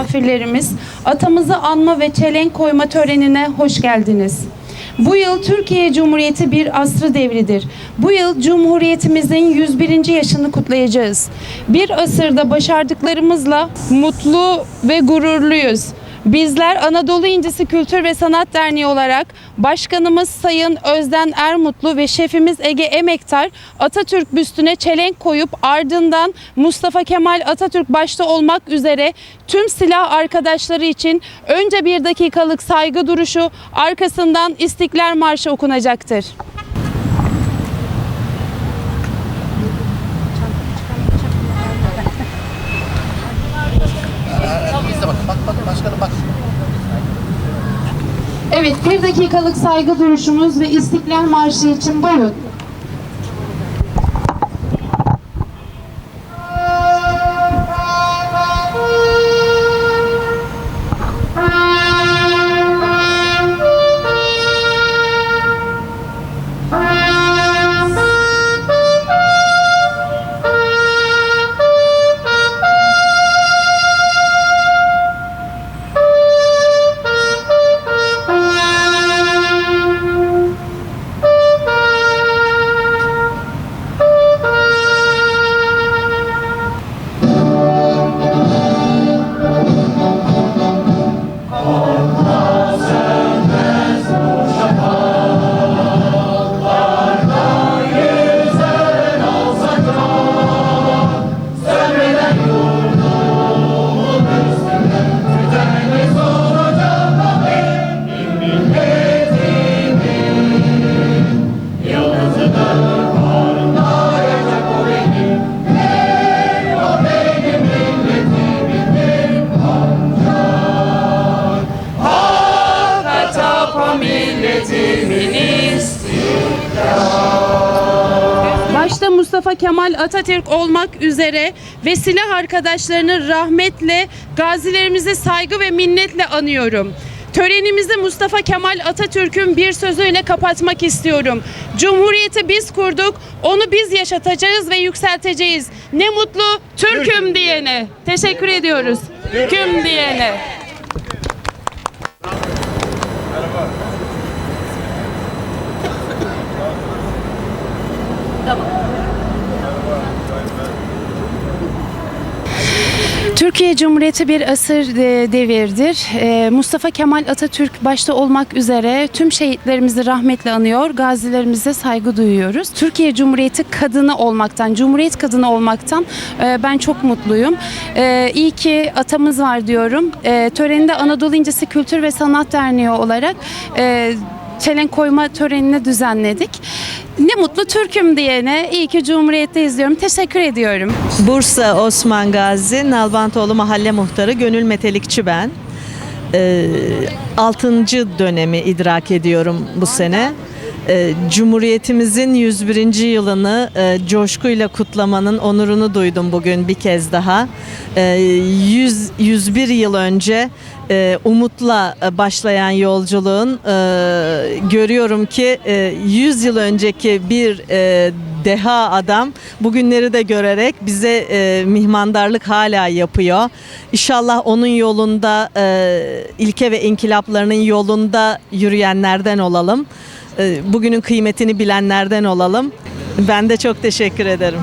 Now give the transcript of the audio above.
misafirlerimiz, atamızı anma ve çelenk koyma törenine hoş geldiniz. Bu yıl Türkiye Cumhuriyeti bir asrı devridir. Bu yıl Cumhuriyetimizin 101. yaşını kutlayacağız. Bir asırda başardıklarımızla mutlu ve gururluyuz. Bizler Anadolu İncisi Kültür ve Sanat Derneği olarak Başkanımız Sayın Özden Ermutlu ve şefimiz Ege Emektar Atatürk büstüne çelenk koyup ardından Mustafa Kemal Atatürk başta olmak üzere tüm silah arkadaşları için önce bir dakikalık saygı duruşu arkasından İstiklal Marşı okunacaktır. Evet bir dakikalık saygı duruşumuz ve İstiklal Marşı için buyurun. Başta Mustafa Kemal Atatürk olmak üzere ve silah arkadaşlarını rahmetle, gazilerimizi saygı ve minnetle anıyorum. Törenimizi Mustafa Kemal Atatürk'ün bir sözüyle kapatmak istiyorum. Cumhuriyeti biz kurduk, onu biz yaşatacağız ve yükselteceğiz. Ne mutlu Türk'üm diyene. Teşekkür ediyoruz. Türk'üm diyene. Давай. Türkiye Cumhuriyeti bir asır e, devirdir. E, Mustafa Kemal Atatürk başta olmak üzere tüm şehitlerimizi rahmetle anıyor, gazilerimize saygı duyuyoruz. Türkiye Cumhuriyeti kadını olmaktan, Cumhuriyet kadını olmaktan e, ben çok mutluyum. İyi ki atamız var diyorum. Töreninde Anadolu İncisi Kültür ve Sanat Derneği olarak çelenk koyma törenini düzenledik. Ne mutlu Türk'üm diyene iyi ki Cumhuriyet'te izliyorum. Teşekkür ediyorum. Bursa Osman Gazi Nalbantoğlu Mahalle Muhtarı Gönül Metelikçi ben. Ee, 6. dönemi idrak ediyorum bu sene. Ee, Cumhuriyetimizin 101. yılını e, coşkuyla kutlamanın onurunu duydum bugün bir kez daha. Ee, 100 101 yıl önce e, umutla e, başlayan yolculuğun görüyorum ki e, 100 yıl önceki bir deha adam bugünleri de görerek bize mihmandarlık hala yapıyor. İnşallah onun yolunda ilke ve inkılaplarının yolunda yürüyenlerden olalım. E, bugünün kıymetini bilenlerden olalım. Ben de çok teşekkür ederim.